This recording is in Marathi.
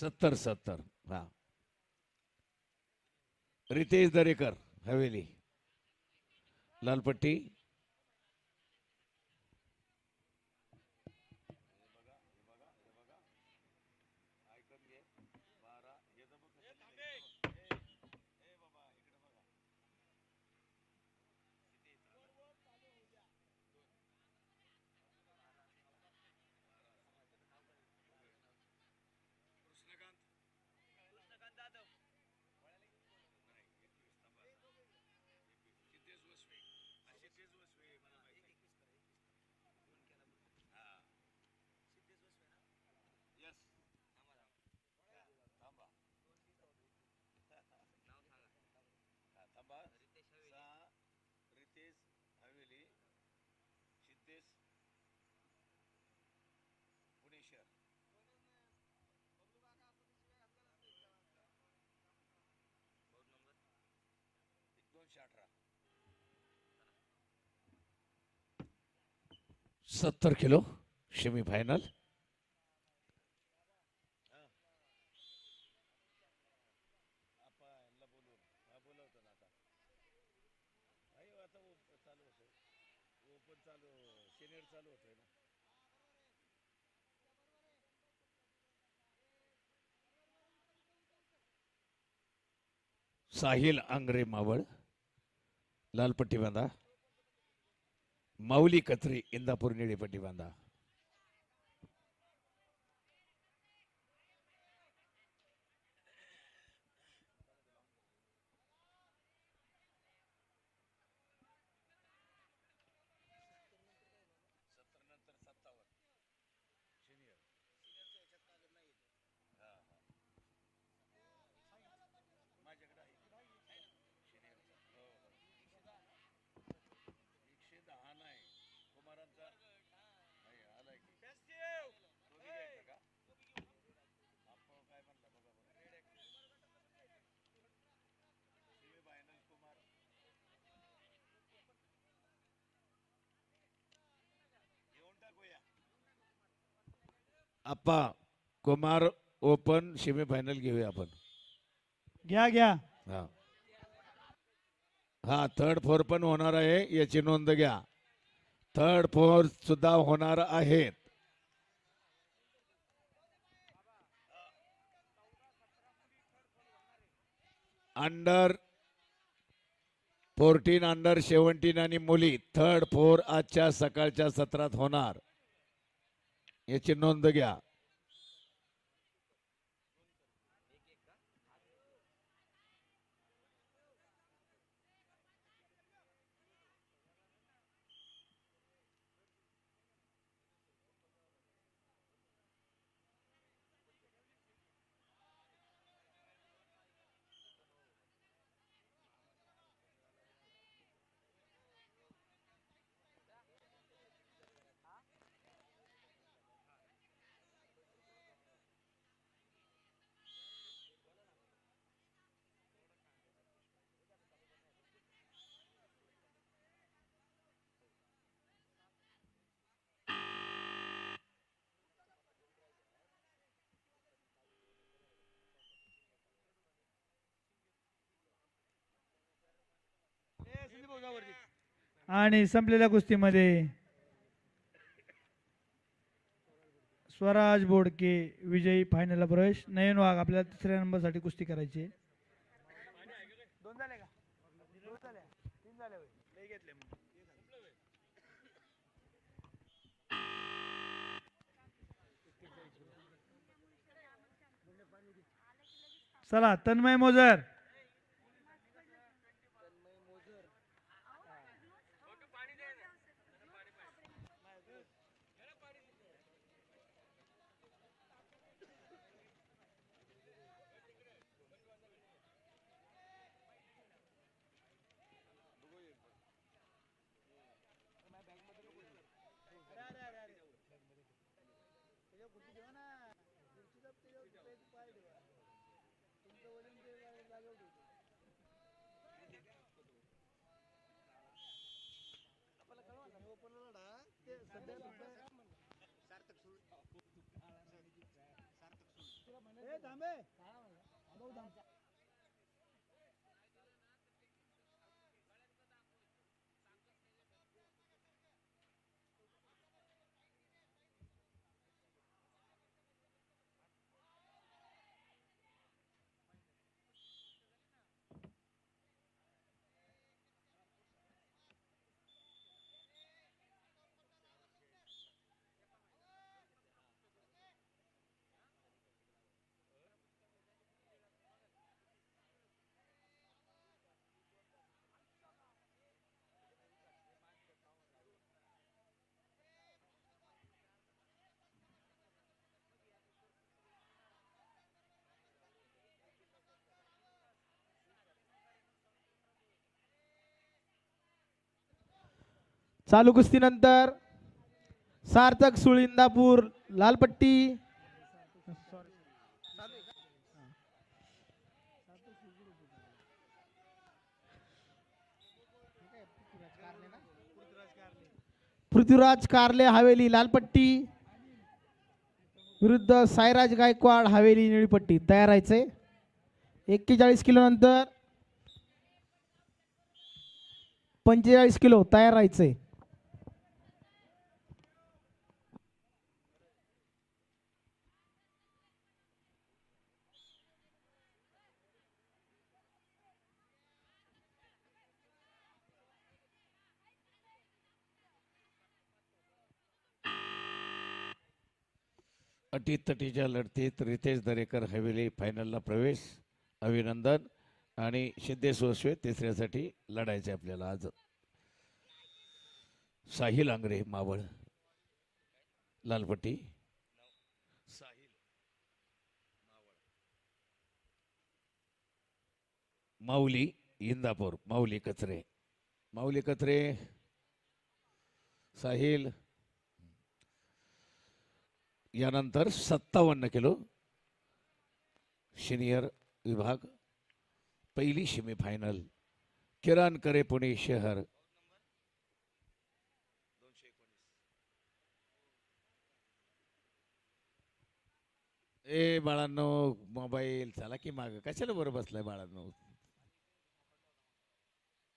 सत्तर सत्तर. हा. रितेश दरेकर हवेली. लालपट्टी. अठरा सत्तर kilo semi final Sahil Angre Maval. लालपट्टी बांधा माऊली कत्री इंदापूर निळीपट्टी बांधा Appa Kumar open semi final घेऊया आपण. घ्या घ्या. हा. हा थर्ड फोर पण होणार आहे याची नोंद घ्या. थर्ड फोर सुद्धा होणार आहेत. अंडर फोर्टीन अंडर सेवन्टीन आणि मुली थर्ड फोर आजच्या सकाळच्या सत्रात होणार. याची नोंद घ्या आणि संपलेल्या कुस्तीमध्ये स्वराज बोडके विजयी फायनलला प्रवेश. नयन वाघ आपल्याला तिसऱ्या नंबरसाठी कुस्ती करायची चला तन्मय मोजर. सार्थक सुरू सार्थक सुरू भाऊ धाम. चालू कुस्तीनंतर सार्थक सुळिंदापूर लालपट्टी. पृथ्वीराज कारले हवेली लालपट्टी. विरुद्ध साईराज गायकवाड हवेली निळीपट्टी. तयार व्हायचे एक्केचाळीस किलो नंतर पंचेचाळीस किलो तयार राहायचंय. अटीतटीच्या लढतीत रितेश दरेकर हवेली फायनलला प्रवेश अभिनंदन आणि सिद्धेश वसवे तिसऱ्यासाठी लढायचे आपल्याला आज. साहिल आंग्रे मावळ लालपट्टी. साहिल माऊली इंदापूर माऊली कचरे. माऊली कचरे साहिल यानंतर सत्तावन्न किलो सिनियर विभाग पहिली सेमीफायनल किरण करे पुणे शहर. ए बाळांनो मोबाईल चला की माग? कशाला बरं बसलाय बाळांनो?